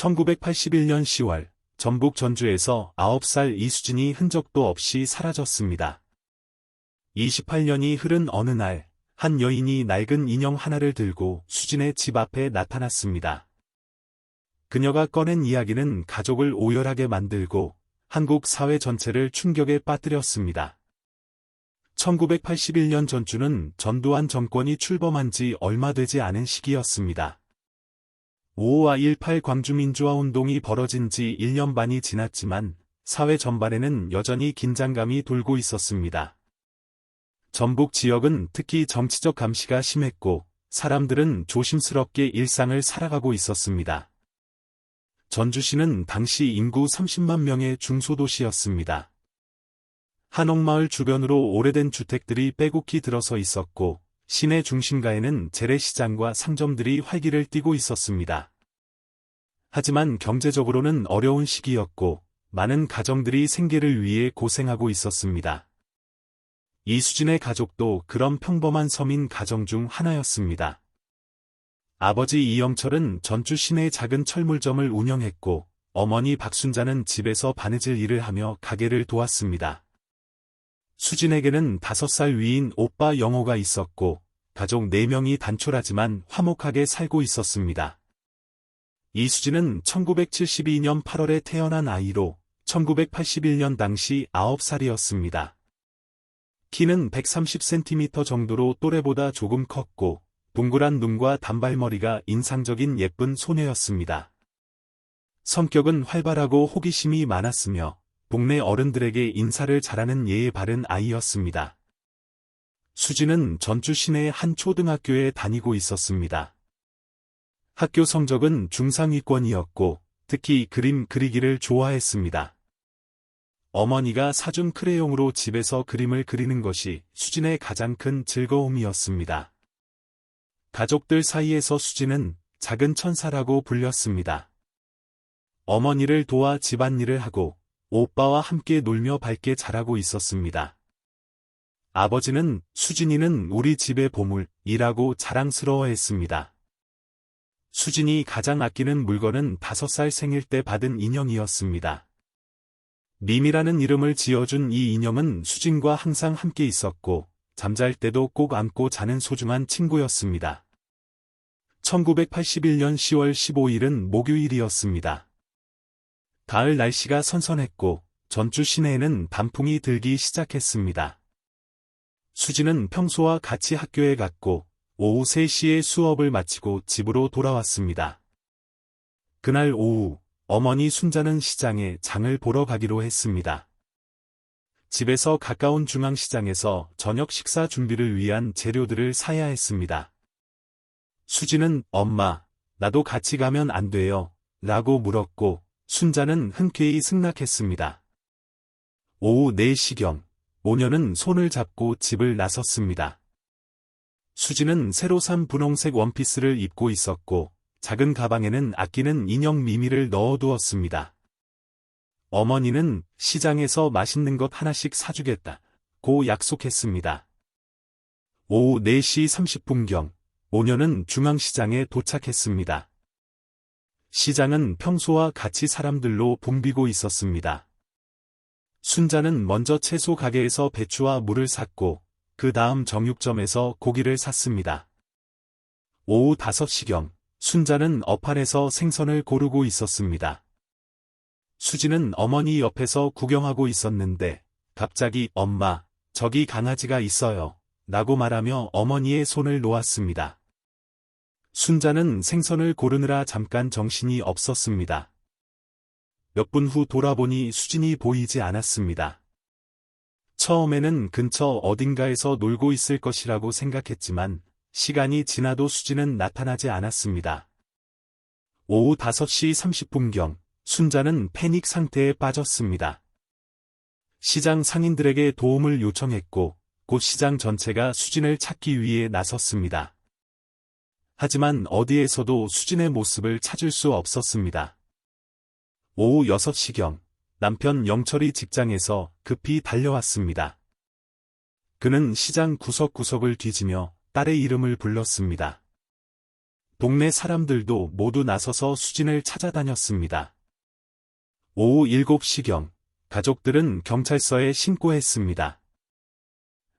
1981년 10월 전북 전주에서 9살 이수진이 흔적도 없이 사라졌습니다. 28년이 흐른 어느 날, 한 여인이 낡은 인형 하나를 들고 수진의 집 앞에 나타났습니다. 그녀가 꺼낸 이야기는 가족을 오열하게 만들고 한국 사회 전체를 충격에 빠뜨렸습니다. 1981년 전주는 전두환 정권이 출범한 지 얼마 되지 않은 시기였습니다. 5와 18 광주민주화운동이 벌어진 지 1년 반이 지났지만 사회 전반에는 여전히 긴장감이 돌고 있었습니다. 전북 지역은 특히 정치적 감시가 심했고 사람들은 조심스럽게 일상을 살아가고 있었습니다. 전주시는 당시 인구 30만 명의 중소도시였습니다. 한옥마을 주변으로 오래된 주택들이 빼곡히 들어서 있었고 시내 중심가에는 재래시장과 상점들이 활기를 띠고 있었습니다. 하지만 경제적으로는 어려운 시기였고 많은 가정들이 생계를 위해 고생하고 있었습니다. 이수진의 가족도 그런 평범한 서민 가정 중 하나였습니다. 아버지 이영철은 전주 시내 작은 철물점을 운영했고 어머니 박순자는 집에서 바느질 일을 하며 가게를 도왔습니다. 수진에게는 다섯 살 위인 오빠 영호가 있었고 가족 4명이 단촐하지만 화목하게 살고 있었습니다. 이수진은 1972년 8월에 태어난 아이로 1981년 당시 9살이었습니다. 키는 130cm 정도로 또래보다 조금 컸고 동그란 눈과 단발머리가 인상적인 예쁜 소녀였습니다. 성격은 활발하고 호기심이 많았으며 동네 어른들에게 인사를 잘하는 예의 바른 아이였습니다. 수지는 전주 시내의 한 초등학교에 다니고 있었습니다. 학교 성적은 중상위권이었고 특히 그림 그리기를 좋아했습니다. 어머니가 사준 크레용으로 집에서 그림을 그리는 것이 수진의 가장 큰 즐거움이었습니다. 가족들 사이에서 수진은 작은 천사라고 불렸습니다. 어머니를 도와 집안일을 하고 오빠와 함께 놀며 밝게 자라고 있었습니다. 아버지는 수진이는 우리 집의 보물이라고 자랑스러워했습니다. 수진이 가장 아끼는 물건은 다섯 살 생일 때 받은 인형이었습니다. 림이라는 이름을 지어준 이 인형은 수진과 항상 함께 있었고 잠잘 때도 꼭 안고 자는 소중한 친구였습니다. 1981년 10월 15일은 목요일이었습니다. 가을 날씨가 선선했고 전주 시내에는 단풍이 들기 시작했습니다. 수지는 평소와 같이 학교에 갔고 오후 3시에 수업을 마치고 집으로 돌아왔습니다. 그날 오후 어머니 순자는 시장에 장을 보러 가기로 했습니다. 집에서 가까운 중앙시장에서 저녁 식사 준비를 위한 재료들을 사야 했습니다. 수지는 엄마, 나도 같이 가면 안 돼요? 라고 물었고 순자는 흔쾌히 승낙했습니다. 오후 4시경, 모녀는 손을 잡고 집을 나섰습니다. 수지는 새로 산 분홍색 원피스를 입고 있었고 작은 가방에는 아끼는 인형 미미를 넣어두었습니다. 어머니는 시장에서 맛있는 것 하나씩 사주겠다. 고 약속했습니다. 오후 4시 30분경, 모녀는 중앙시장에 도착했습니다. 시장은 평소와 같이 사람들로 붐비고 있었습니다. 순자는 먼저 채소 가게에서 배추와 물을 샀고 그 다음 정육점에서 고기를 샀습니다. 오후 5시경 순자는 어판에서 생선을 고르고 있었습니다. 수지는 어머니 옆에서 구경하고 있었는데 갑자기 엄마, 저기 강아지가 있어요. 라고 말하며 어머니의 손을 놓았습니다. 순자는 생선을 고르느라 잠깐 정신이 없었습니다. 몇 분 후 돌아보니 수진이 보이지 않았습니다. 처음에는 근처 어딘가에서 놀고 있을 것이라고 생각했지만 시간이 지나도 수진은 나타나지 않았습니다. 오후 5시 30분경 순자는 패닉 상태에 빠졌습니다. 시장 상인들에게 도움을 요청했고 곧 시장 전체가 수진을 찾기 위해 나섰습니다. 하지만 어디에서도 수진의 모습을 찾을 수 없었습니다. 오후 6시경 남편 영철이 직장에서 급히 달려왔습니다. 그는 시장 구석구석을 뒤지며 딸의 이름을 불렀습니다. 동네 사람들도 모두 나서서 수진을 찾아다녔습니다. 오후 7시경 가족들은 경찰서에 신고했습니다.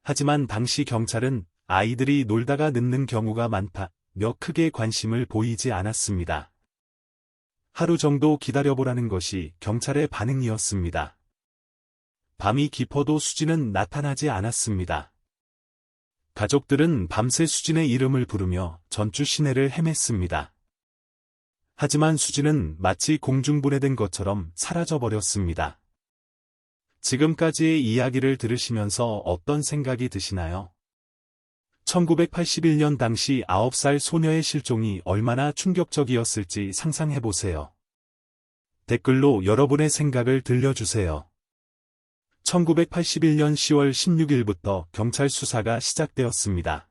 하지만 당시 경찰은 아이들이 놀다가 늦는 경우가 많다며 크게 관심을 보이지 않았습니다. 하루 정도 기다려보라는 것이 경찰의 반응이었습니다. 밤이 깊어도 수진은 나타나지 않았습니다. 가족들은 밤새 수진의 이름을 부르며 전주 시내를 헤맸습니다. 하지만 수진은 마치 공중분해된 것처럼 사라져버렸습니다. 지금까지의 이야기를 들으시면서 어떤 생각이 드시나요? 1981년 당시 9살 소녀의 실종이 얼마나 충격적이었을지 상상해보세요. 댓글로 여러분의 생각을 들려주세요. 1981년 10월 16일부터 경찰 수사가 시작되었습니다.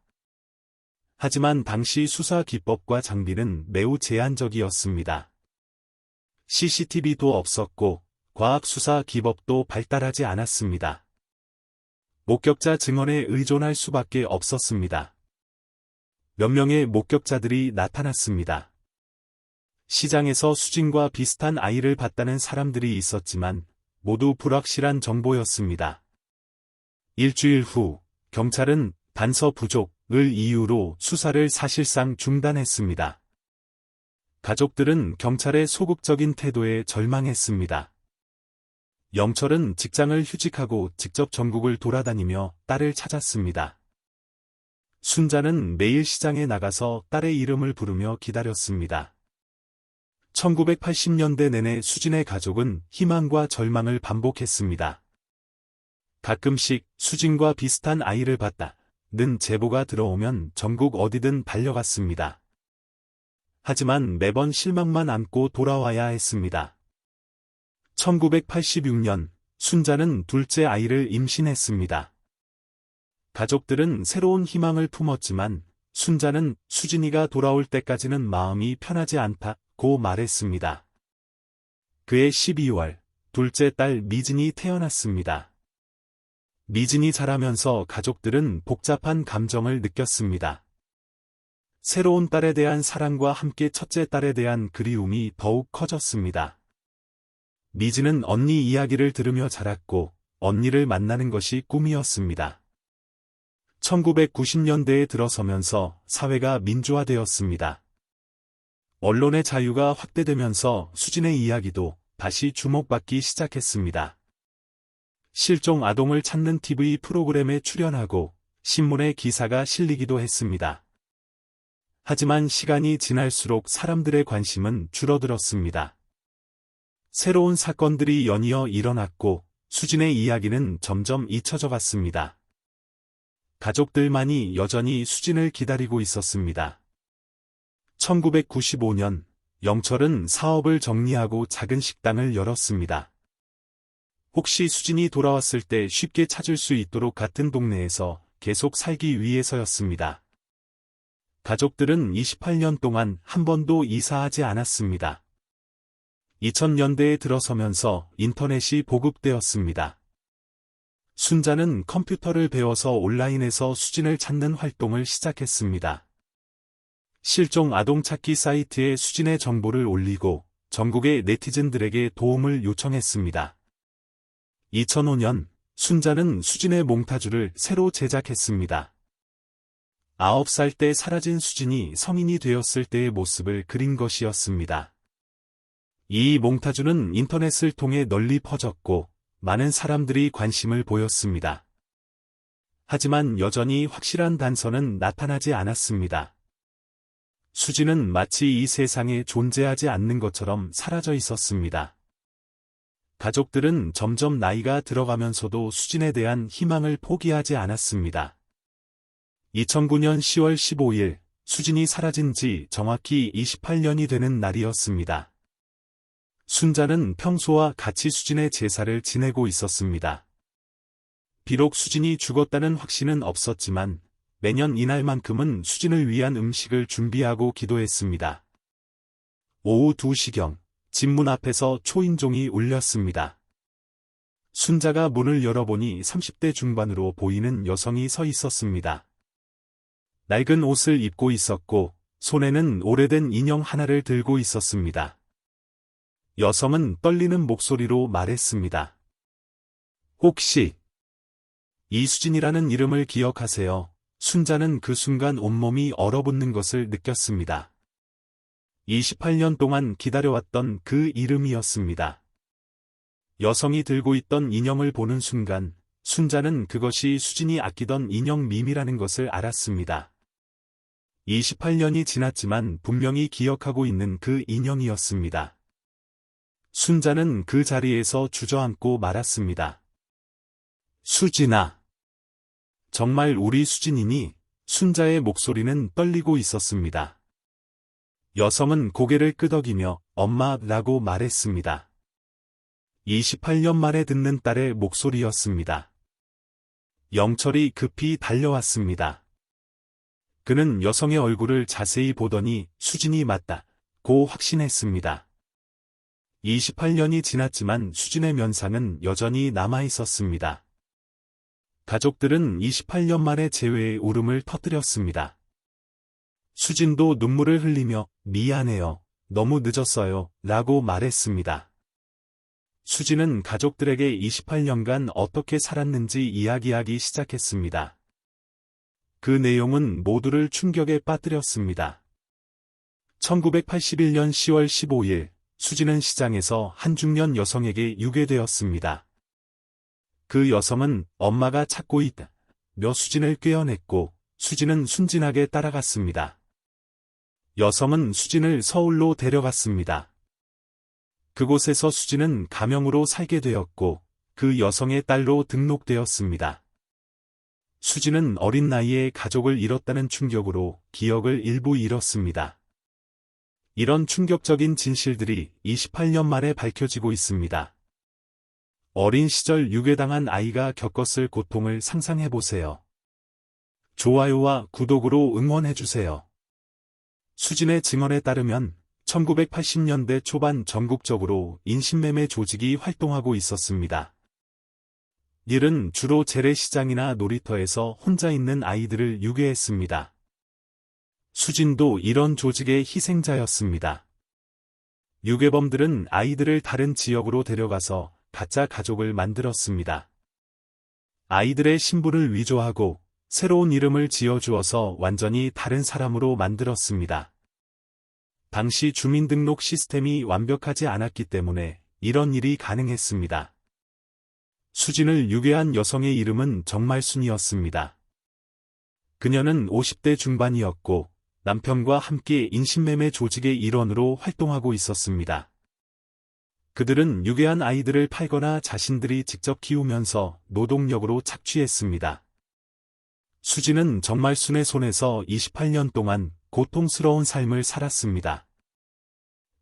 하지만 당시 수사 기법과 장비는 매우 제한적이었습니다. CCTV도 없었고 과학수사 기법도 발달하지 않았습니다. 목격자 증언에 의존할 수밖에 없었습니다. 몇 명의 목격자들이 나타났습니다. 시장에서 수진과 비슷한 아이를 봤다는 사람들이 있었지만 모두 불확실한 정보였습니다. 일주일 후 경찰은 단서 부족을 이유로 수사를 사실상 중단했습니다. 가족들은 경찰의 소극적인 태도에 절망했습니다. 영철은 직장을 휴직하고 직접 전국을 돌아다니며 딸을 찾았습니다. 순자는 매일 시장에 나가서 딸의 이름을 부르며 기다렸습니다. 1980년대 내내 수진의 가족은 희망과 절망을 반복했습니다. 가끔씩 수진과 비슷한 아이를 봤다 는 제보가 들어오면 전국 어디든 달려갔습니다. 하지만 매번 실망만 안고 돌아와야 했습니다. 1986년 순자는 둘째 아이를 임신했습니다. 가족들은 새로운 희망을 품었지만 순자는 수진이가 돌아올 때까지는 마음이 편하지 않다고 말했습니다. 그해 12월 둘째 딸 미진이 태어났습니다. 미진이 자라면서 가족들은 복잡한 감정을 느꼈습니다. 새로운 딸에 대한 사랑과 함께 첫째 딸에 대한 그리움이 더욱 커졌습니다. 미지는 언니 이야기를 들으며 자랐고 언니를 만나는 것이 꿈이었습니다. 1990년대에 들어서면서 사회가 민주화되었습니다. 언론의 자유가 확대되면서 수진의 이야기도 다시 주목받기 시작했습니다. 실종 아동을 찾는 TV 프로그램에 출연하고 신문에 기사가 실리기도 했습니다. 하지만 시간이 지날수록 사람들의 관심은 줄어들었습니다. 새로운 사건들이 연이어 일어났고 수진의 이야기는 점점 잊혀져 갔습니다. 가족들만이 여전히 수진을 기다리고 있었습니다. 1995년 영철은 사업을 정리하고 작은 식당을 열었습니다. 혹시 수진이 돌아왔을 때 쉽게 찾을 수 있도록 같은 동네에서 계속 살기 위해서였습니다. 가족들은 28년 동안 한 번도 이사하지 않았습니다. 2000년대에 들어서면서 인터넷이 보급되었습니다. 순자는 컴퓨터를 배워서 온라인에서 수진을 찾는 활동을 시작했습니다. 실종 아동 찾기 사이트에 수진의 정보를 올리고 전국의 네티즌들에게 도움을 요청했습니다. 2005년 순자는 수진의 몽타주를 새로 제작했습니다. 9살 때 사라진 수진이 성인이 되었을 때의 모습을 그린 것이었습니다. 이 몽타주는 인터넷을 통해 널리 퍼졌고 많은 사람들이 관심을 보였습니다. 하지만 여전히 확실한 단서는 나타나지 않았습니다. 수지는 마치 이 세상에 존재하지 않는 것처럼 사라져 있었습니다. 가족들은 점점 나이가 들어가면서도 수진에 대한 희망을 포기하지 않았습니다. 2009년 10월 15일 수진이 사라진 지 정확히 28년이 되는 날이었습니다. 순자는 평소와 같이 수진의 제사를 지내고 있었습니다. 비록 수진이 죽었다는 확신은 없었지만 매년 이날만큼은 수진을 위한 음식을 준비하고 기도했습니다. 오후 2시경 집문 앞에서 초인종이 울렸습니다. 순자가 문을 열어보니 30대 중반으로 보이는 여성이 서 있었습니다. 낡은 옷을 입고 있었고 손에는 오래된 인형 하나를 들고 있었습니다. 여성은 떨리는 목소리로 말했습니다. 혹시 이수진이라는 이름을 기억하세요. 순자는 그 순간 온몸이 얼어붙는 것을 느꼈습니다. 28년 동안 기다려왔던 그 이름이었습니다. 여성이 들고 있던 인형을 보는 순간 순자는 그것이 수진이 아끼던 인형 밈이라는 것을 알았습니다. 28년이 지났지만 분명히 기억하고 있는 그 인형이었습니다. 순자는 그 자리에서 주저앉고 말았습니다. 수진아. 정말 우리 수진이니 순자의 목소리는 떨리고 있었습니다. 여성은 고개를 끄덕이며 엄마라고 말했습니다. 28년 만에 듣는 딸의 목소리였습니다. 영철이 급히 달려왔습니다. 그는 여성의 얼굴을 자세히 보더니 수진이 맞다 고 확신했습니다. 28년이 지났지만 수진의 면상은 여전히 남아 있었습니다. 가족들은 28년 만에 재회의 울음을 터뜨렸습니다. 수진도 눈물을 흘리며 미안해요. 너무 늦었어요. 라고 말했습니다. 수진은 가족들에게 28년간 어떻게 살았는지 이야기하기 시작했습니다. 그 내용은 모두를 충격에 빠뜨렸습니다. 1981년 10월 15일 수진은 시장에서 한 중년 여성에게 유괴되었습니다. 그 여성은 엄마가 찾고 있다. 며 수진을 꿰어냈고 수진은 순진하게 따라갔습니다. 여성은 수진을 서울로 데려갔습니다. 그곳에서 수진은 가명으로 살게 되었고 그 여성의 딸로 등록되었습니다. 수진은 어린 나이에 가족을 잃었다는 충격으로 기억을 일부 잃었습니다. 이런 충격적인 진실들이 28년 만에 밝혀지고 있습니다. 어린 시절 유괴당한 아이가 겪었을 고통을 상상해보세요. 좋아요와 구독으로 응원해주세요. 수진의 증언에 따르면 1980년대 초반 전국적으로 인신매매 조직이 활동하고 있었습니다. 일은 주로 재래시장이나 놀이터에서 혼자 있는 아이들을 유괴했습니다. 수진도 이런 조직의 희생자였습니다. 유괴범들은 아이들을 다른 지역으로 데려가서 가짜 가족을 만들었습니다. 아이들의 신분을 위조하고 새로운 이름을 지어주어서 완전히 다른 사람으로 만들었습니다. 당시 주민등록 시스템이 완벽하지 않았기 때문에 이런 일이 가능했습니다. 수진을 유괴한 여성의 이름은 정말순이었습니다. 그녀는 50대 중반이었고 남편과 함께 인신매매 조직의 일원으로 활동하고 있었습니다. 그들은 유괴한 아이들을 팔거나 자신들이 직접 키우면서 노동력으로 착취했습니다. 수진은 정말순의 손에서 28년 동안 고통스러운 삶을 살았습니다.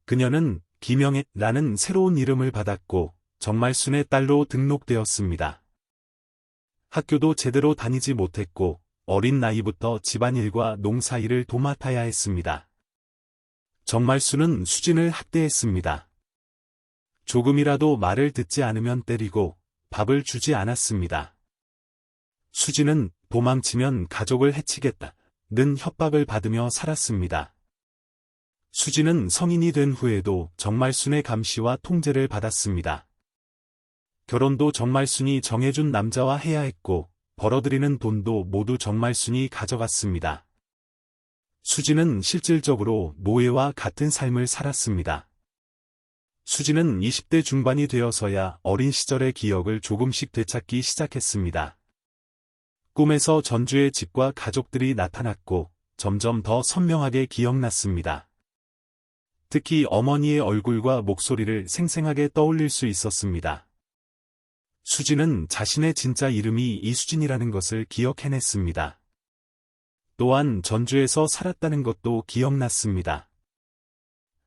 그녀는 김영애라는 새로운 이름을 받았고 정말순의 딸로 등록되었습니다. 학교도 제대로 다니지 못했고 어린 나이부터 집안일과 농사일을 도맡아야 했습니다. 정말순은 수진을 학대했습니다. 조금이라도 말을 듣지 않으면 때리고 밥을 주지 않았습니다. 수진은 도망치면 가족을 해치겠다 는 협박을 받으며 살았습니다. 수진은 성인이 된 후에도 정말순의 감시와 통제를 받았습니다. 결혼도 정말순이 정해준 남자와 해야 했고 벌어들이는 돈도 모두 정말순이 가져갔습니다. 수지는 실질적으로 노예와 같은 삶을 살았습니다. 수지는 20대 중반이 되어서야 어린 시절의 기억을 조금씩 되찾기 시작했습니다. 꿈에서 전주의 집과 가족들이 나타났고 점점 더 선명하게 기억났습니다. 특히 어머니의 얼굴과 목소리를 생생하게 떠올릴 수 있었습니다. 수진은 자신의 진짜 이름이 이수진이라는 것을 기억해냈습니다. 또한 전주에서 살았다는 것도 기억났습니다.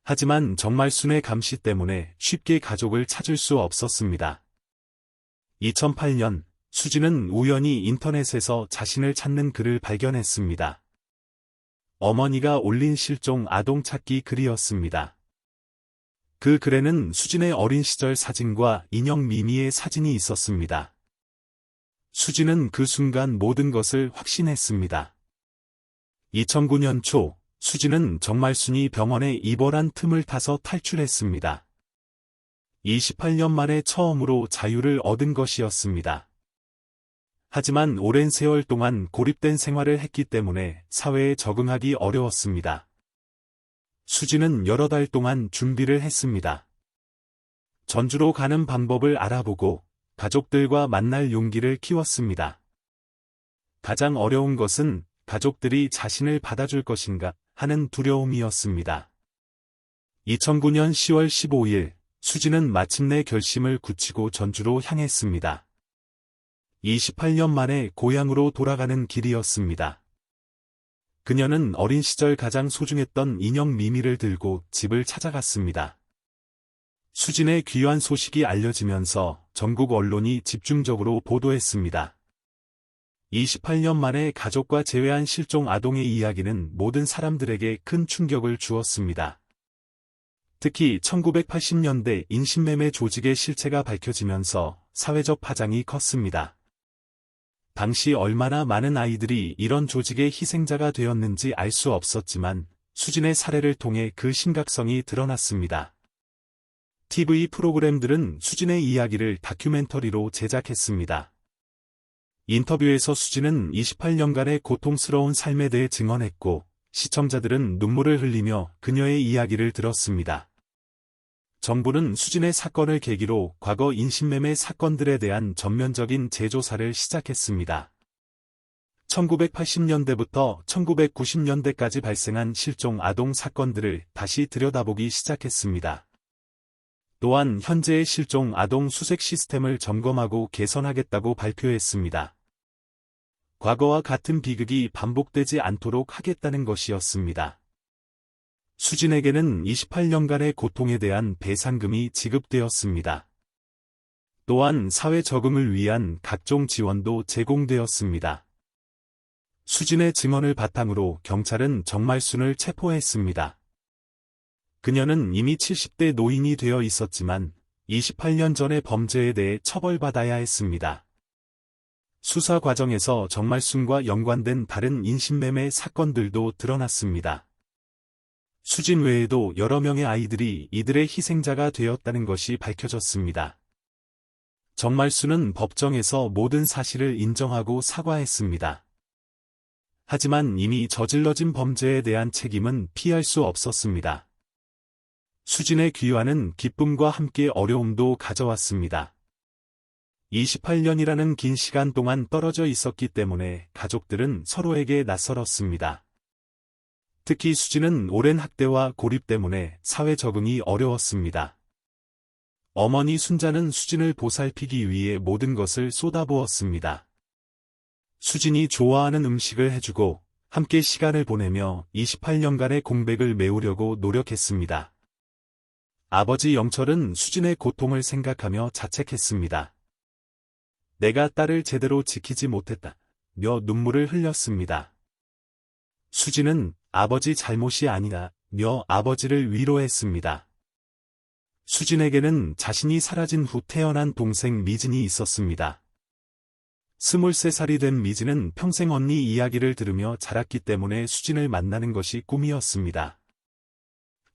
하지만 정말 순의 감시 때문에 쉽게 가족을 찾을 수 없었습니다. 2008년 수진은 우연히 인터넷에서 자신을 찾는 글을 발견했습니다. 어머니가 올린 실종 아동 찾기 글이었습니다. 그 글에는 수진의 어린 시절 사진과 인형 미미의 사진이 있었습니다. 수진은 그 순간 모든 것을 확신했습니다. 2009년 초 수진은 정말순이 병원에 입원한 틈을 타서 탈출했습니다. 28년 만에 처음으로 자유를 얻은 것이었습니다. 하지만 오랜 세월 동안 고립된 생활을 했기 때문에 사회에 적응하기 어려웠습니다. 수진은 여러 달 동안 준비를 했습니다. 전주로 가는 방법을 알아보고 가족들과 만날 용기를 키웠습니다. 가장 어려운 것은 가족들이 자신을 받아줄 것인가 하는 두려움이었습니다. 2009년 10월 15일 수진은 마침내 결심을 굳히고 전주로 향했습니다. 28년 만에 고향으로 돌아가는 길이었습니다. 그녀는 어린 시절 가장 소중했던 인형 미미를 들고 집을 찾아갔습니다. 수진의 귀환 소식이 알려지면서 전국 언론이 집중적으로 보도했습니다. 28년 만에 가족과 재회한 실종 아동의 이야기는 모든 사람들에게 큰 충격을 주었습니다. 특히 1980년대 인신매매 조직의 실체가 밝혀지면서 사회적 파장이 컸습니다. 당시 얼마나 많은 아이들이 이런 조직의 희생자가 되었는지 알 수 없었지만 수진의 사례를 통해 그 심각성이 드러났습니다. TV 프로그램들은 수진의 이야기를 다큐멘터리로 제작했습니다. 인터뷰에서 수진은 28년간의 고통스러운 삶에 대해 증언했고 시청자들은 눈물을 흘리며 그녀의 이야기를 들었습니다. 정부는 수진의 사건을 계기로 과거 인신매매 사건들에 대한 전면적인 재조사를 시작했습니다. 1980년대부터 1990년대까지 발생한 실종 아동 사건들을 다시 들여다보기 시작했습니다. 또한 현재의 실종 아동 수색 시스템을 점검하고 개선하겠다고 발표했습니다. 과거와 같은 비극이 반복되지 않도록 하겠다는 것이었습니다. 수진에게는 28년간의 고통에 대한 배상금이 지급되었습니다. 또한 사회 적응을 위한 각종 지원도 제공되었습니다. 수진의 증언을 바탕으로 경찰은 정말순을 체포했습니다. 그녀는 이미 70대 노인이 되어 있었지만 28년 전의 범죄에 대해 처벌받아야 했습니다. 수사 과정에서 정말순과 연관된 다른 인신매매 사건들도 드러났습니다. 수진 외에도 여러 명의 아이들이 이들의 희생자가 되었다는 것이 밝혀졌습니다. 정말수는 법정에서 모든 사실을 인정하고 사과했습니다. 하지만 이미 저질러진 범죄에 대한 책임은 피할 수 없었습니다. 수진의 귀환은 기쁨과 함께 어려움도 가져왔습니다. 28년이라는 긴 시간 동안 떨어져 있었기 때문에 가족들은 서로에게 낯설었습니다. 특히 수지는 오랜 학대와 고립 때문에 사회 적응이 어려웠습니다. 어머니 순자는 수진을 보살피기 위해 모든 것을 쏟아부었습니다. 수진이 좋아하는 음식을 해주고 함께 시간을 보내며 28년간의 공백을 메우려고 노력했습니다. 아버지 영철은 수진의 고통을 생각하며 자책했습니다. 내가 딸을 제대로 지키지 못했다. 며 눈물을 흘렸습니다. 수진은 아버지 잘못이 아니라 며 아버지를 위로했습니다. 수진에게는 자신이 사라진 후 태어난 동생 미진이 있었습니다. 23살이 된 미진은 평생 언니 이야기를 들으며 자랐기 때문에 수진을 만나는 것이 꿈이었습니다.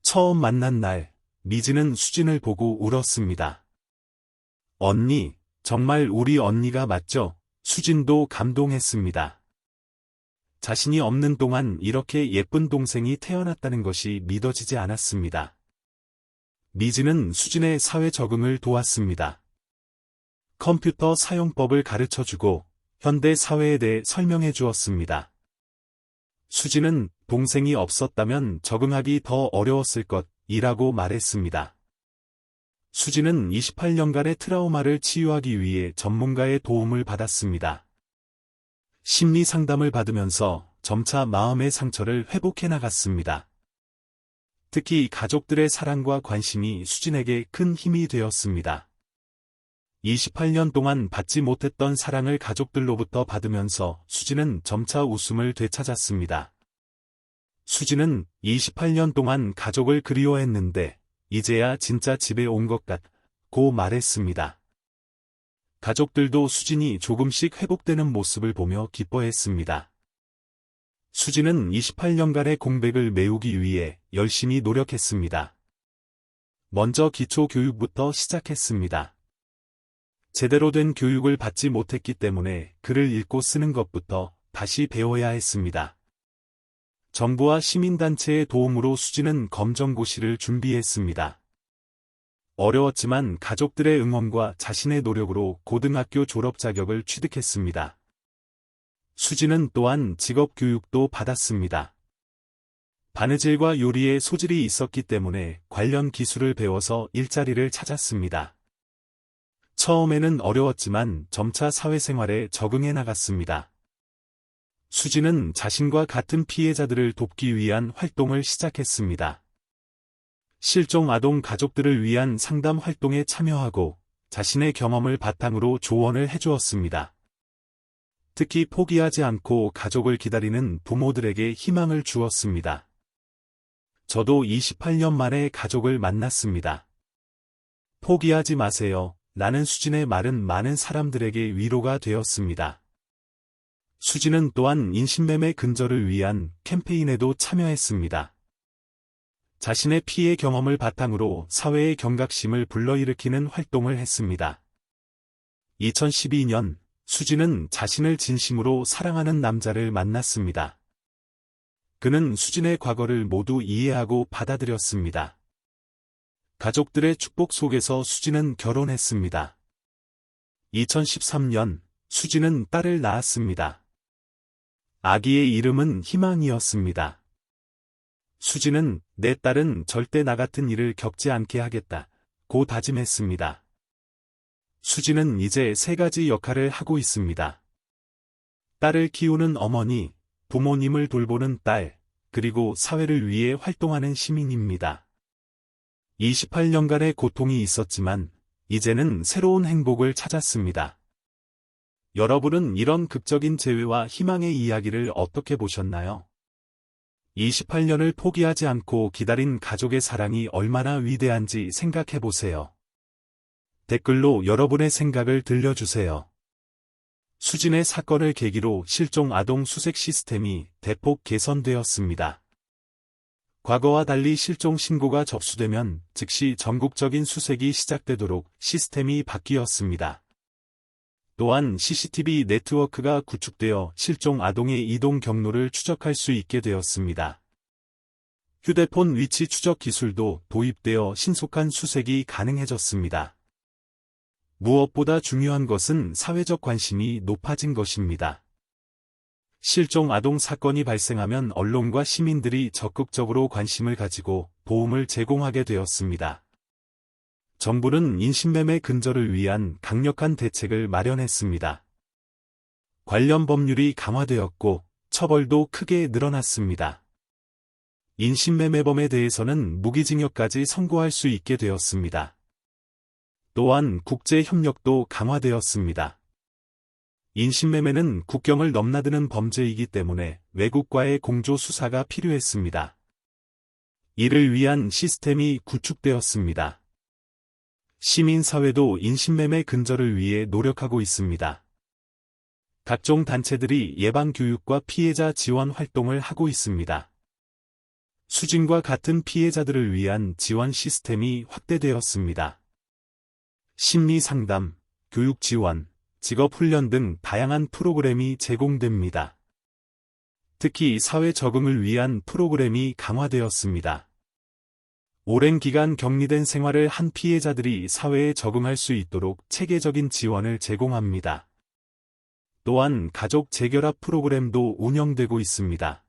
처음 만난 날, 미진은 수진을 보고 울었습니다. 언니, 정말 우리 언니가 맞죠? 수진도 감동했습니다. 자신이 없는 동안 이렇게 예쁜 동생이 태어났다는 것이 믿어지지 않았습니다. 미지는 수진의 사회 적응을 도왔습니다. 컴퓨터 사용법을 가르쳐주고 현대 사회에 대해 설명해 주었습니다. 수진은 동생이 없었다면 적응하기 더 어려웠을 것이라고 말했습니다. 수진은 28년간의 트라우마를 치유하기 위해 전문가의 도움을 받았습니다. 심리 상담을 받으면서 점차 마음의 상처를 회복해 나갔습니다. 특히 가족들의 사랑과 관심이 수진에게 큰 힘이 되었습니다. 28년 동안 받지 못했던 사랑을 가족들로부터 받으면서 수진은 점차 웃음을 되찾았습니다. 수진은 28년 동안 가족을 그리워했는데 이제야 진짜 집에 온 것 같고 말했습니다. 가족들도 수진이 조금씩 회복되는 모습을 보며 기뻐했습니다. 수진은 28년간의 공백을 메우기 위해 열심히 노력했습니다. 먼저 기초 교육부터 시작했습니다. 제대로 된 교육을 받지 못했기 때문에 글을 읽고 쓰는 것부터 다시 배워야 했습니다. 정부와 시민단체의 도움으로 수지는 검정고시를 준비했습니다. 어려웠지만 가족들의 응원과 자신의 노력으로 고등학교 졸업 자격을 취득했습니다. 수지는 또한 직업 교육도 받았습니다. 바느질과 요리에 소질이 있었기 때문에 관련 기술을 배워서 일자리를 찾았습니다. 처음에는 어려웠지만 점차 사회생활에 적응해 나갔습니다. 수지는 자신과 같은 피해자들을 돕기 위한 활동을 시작했습니다. 실종 아동 가족들을 위한 상담 활동에 참여하고 자신의 경험을 바탕으로 조언을 해주었습니다. 특히 포기하지 않고 가족을 기다리는 부모들에게 희망을 주었습니다. 저도 28년 만에 가족을 만났습니다. 포기하지 마세요. 라는 수진의 말은 많은 사람들에게 위로가 되었습니다. 수진은 또한 인신매매 근절을 위한 캠페인에도 참여했습니다. 자신의 피해 경험을 바탕으로 사회의 경각심을 불러일으키는 활동을 했습니다. 2012년 수진은 자신을 진심으로 사랑하는 남자를 만났습니다. 그는 수진의 과거를 모두 이해하고 받아들였습니다. 가족들의 축복 속에서 수진은 결혼했습니다. 2013년 수진은 딸을 낳았습니다. 아기의 이름은 희망이었습니다. 수진은 내 딸은 절대 나 같은 일을 겪지 않게 하겠다. 고 다짐했습니다. 수지는 이제 세 가지 역할을 하고 있습니다. 딸을 키우는 어머니, 부모님을 돌보는 딸, 그리고 사회를 위해 활동하는 시민입니다. 28년간의 고통이 있었지만 이제는 새로운 행복을 찾았습니다. 여러분은 이런 극적인 재회와 희망의 이야기를 어떻게 보셨나요? 28년을 포기하지 않고 기다린 가족의 사랑이 얼마나 위대한지 생각해 보세요. 댓글로 여러분의 생각을 들려주세요. 수진의 사건을 계기로 실종 아동 수색 시스템이 대폭 개선되었습니다. 과거와 달리 실종 신고가 접수되면 즉시 전국적인 수색이 시작되도록 시스템이 바뀌었습니다. 또한 CCTV 네트워크가 구축되어 실종 아동의 이동 경로를 추적할 수 있게 되었습니다. 휴대폰 위치 추적 기술도 도입되어 신속한 수색이 가능해졌습니다. 무엇보다 중요한 것은 사회적 관심이 높아진 것입니다. 실종 아동 사건이 발생하면 언론과 시민들이 적극적으로 관심을 가지고 도움을 제공하게 되었습니다. 정부는 인신매매 근절을 위한 강력한 대책을 마련했습니다. 관련 법률이 강화되었고 처벌도 크게 늘어났습니다. 인신매매범에 대해서는 무기징역까지 선고할 수 있게 되었습니다. 또한 국제 협력도 강화되었습니다. 인신매매는 국경을 넘나드는 범죄이기 때문에 외국과의 공조 수사가 필요했습니다. 이를 위한 시스템이 구축되었습니다. 시민사회도 인신매매 근절을 위해 노력하고 있습니다. 각종 단체들이 예방교육과 피해자 지원 활동을 하고 있습니다. 수진과 같은 피해자들을 위한 지원 시스템이 확대되었습니다. 심리 상담, 교육 지원, 직업 훈련 등 다양한 프로그램이 제공됩니다. 특히 사회 적응을 위한 프로그램이 강화되었습니다. 오랜 기간 격리된 생활을 한 피해자들이 사회에 적응할 수 있도록 체계적인 지원을 제공합니다. 또한 가족 재결합 프로그램도 운영되고 있습니다.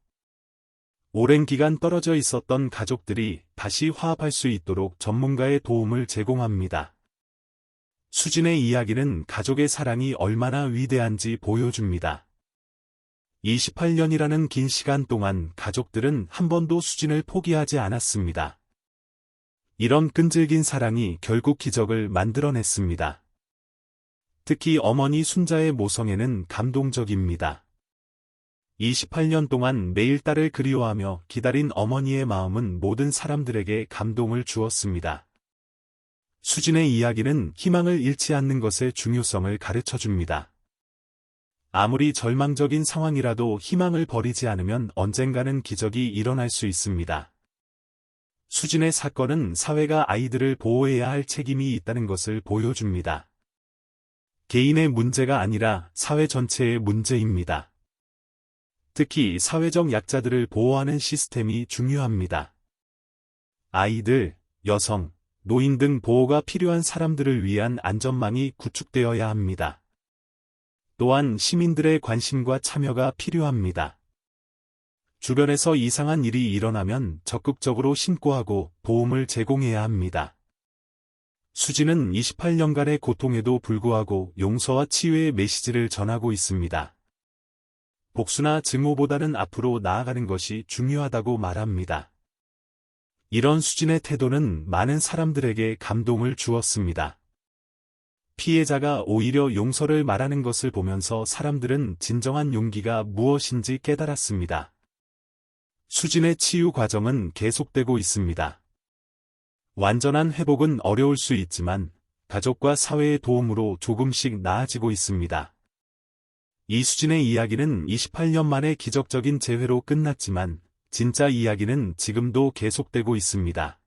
오랜 기간 떨어져 있었던 가족들이 다시 화합할 수 있도록 전문가의 도움을 제공합니다. 수진의 이야기는 가족의 사랑이 얼마나 위대한지 보여줍니다. 28년이라는 긴 시간 동안 가족들은 한 번도 수진을 포기하지 않았습니다. 이런 끈질긴 사랑이 결국 기적을 만들어냈습니다. 특히 어머니 순자의 모성애는 감동적입니다. 28년 동안 매일 딸을 그리워하며 기다린 어머니의 마음은 모든 사람들에게 감동을 주었습니다. 수진의 이야기는 희망을 잃지 않는 것의 중요성을 가르쳐 줍니다. 아무리 절망적인 상황이라도 희망을 버리지 않으면 언젠가는 기적이 일어날 수 있습니다. 수진의 사건은 사회가 아이들을 보호해야 할 책임이 있다는 것을 보여줍니다. 개인의 문제가 아니라 사회 전체의 문제입니다. 특히 사회적 약자들을 보호하는 시스템이 중요합니다. 아이들, 여성, 노인 등 보호가 필요한 사람들을 위한 안전망이 구축되어야 합니다. 또한 시민들의 관심과 참여가 필요합니다. 주변에서 이상한 일이 일어나면 적극적으로 신고하고 도움을 제공해야 합니다. 수지는 28년간의 고통에도 불구하고 용서와 치유의 메시지를 전하고 있습니다. 복수나 증오보다는 앞으로 나아가는 것이 중요하다고 말합니다. 이런 수진의 태도는 많은 사람들에게 감동을 주었습니다. 피해자가 오히려 용서를 말하는 것을 보면서 사람들은 진정한 용기가 무엇인지 깨달았습니다. 수진의 치유 과정은 계속되고 있습니다. 완전한 회복은 어려울 수 있지만 가족과 사회의 도움으로 조금씩 나아지고 있습니다. 이수진의 이야기는 28년 만에 기적적인 재회로 끝났지만 진짜 이야기는 지금도 계속되고 있습니다.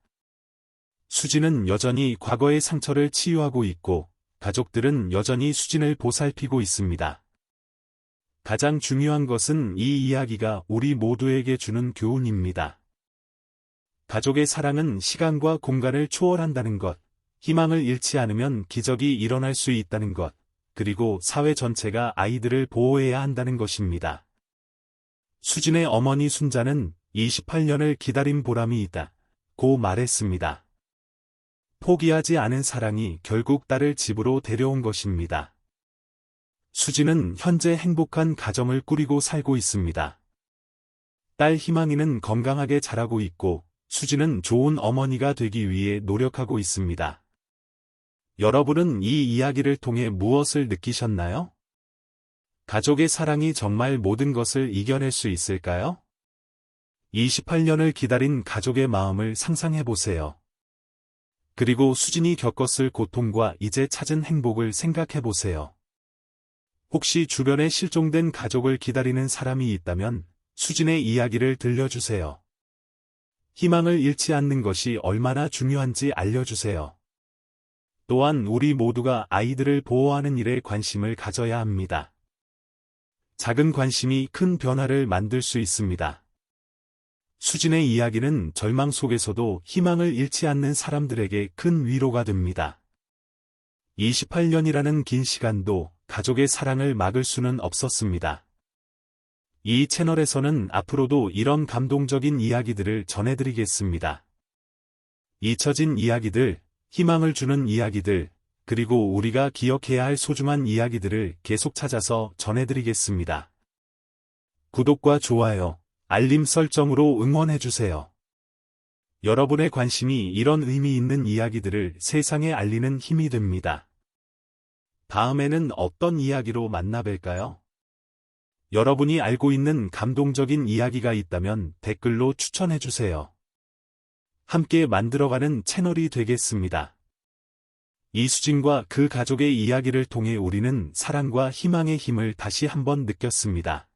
수진은 여전히 과거의 상처를 치유하고 있고 가족들은 여전히 수진을 보살피고 있습니다. 가장 중요한 것은 이 이야기가 우리 모두에게 주는 교훈입니다. 가족의 사랑은 시간과 공간을 초월한다는 것, 희망을 잃지 않으면 기적이 일어날 수 있다는 것, 그리고 사회 전체가 아이들을 보호해야 한다는 것입니다. 수진의 어머니 순자는 28년을 기다린 보람이 있다. 고 말했습니다. 포기하지 않은 사랑이 결국 딸을 집으로 데려온 것입니다. 수진은 현재 행복한 가정을 꾸리고 살고 있습니다. 딸 희망이는 건강하게 자라고 있고 수지는 좋은 어머니가 되기 위해 노력하고 있습니다. 여러분은 이 이야기를 통해 무엇을 느끼셨나요? 가족의 사랑이 정말 모든 것을 이겨낼 수 있을까요? 28년을 기다린 가족의 마음을 상상해 보세요. 그리고 수진이 겪었을 고통과 이제 찾은 행복을 생각해 보세요. 혹시 주변에 실종된 가족을 기다리는 사람이 있다면 수진의 이야기를 들려주세요. 희망을 잃지 않는 것이 얼마나 중요한지 알려주세요. 또한 우리 모두가 아이들을 보호하는 일에 관심을 가져야 합니다. 작은 관심이 큰 변화를 만들 수 있습니다. 수진의 이야기는 절망 속에서도 희망을 잃지 않는 사람들에게 큰 위로가 됩니다. 28년이라는 긴 시간도 가족의 사랑을 막을 수는 없었습니다. 이 채널에서는 앞으로도 이런 감동적인 이야기들을 전해드리겠습니다. 잊혀진 이야기들, 희망을 주는 이야기들, 그리고 우리가 기억해야 할 소중한 이야기들을 계속 찾아서 전해드리겠습니다. 구독과 좋아요, 알림 설정으로 응원해주세요. 여러분의 관심이 이런 의미 있는 이야기들을 세상에 알리는 힘이 됩니다. 다음에는 어떤 이야기로 만나 뵐까요? 여러분이 알고 있는 감동적인 이야기가 있다면 댓글로 추천해주세요. 함께 만들어가는 채널이 되겠습니다. 이수진과 그 가족의 이야기를 통해 우리는 사랑과 희망의 힘을 다시 한번 느꼈습니다.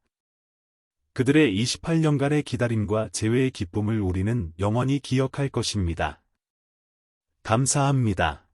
그들의 28년간의 기다림과 재회의 기쁨을 우리는 영원히 기억할 것입니다. 감사합니다.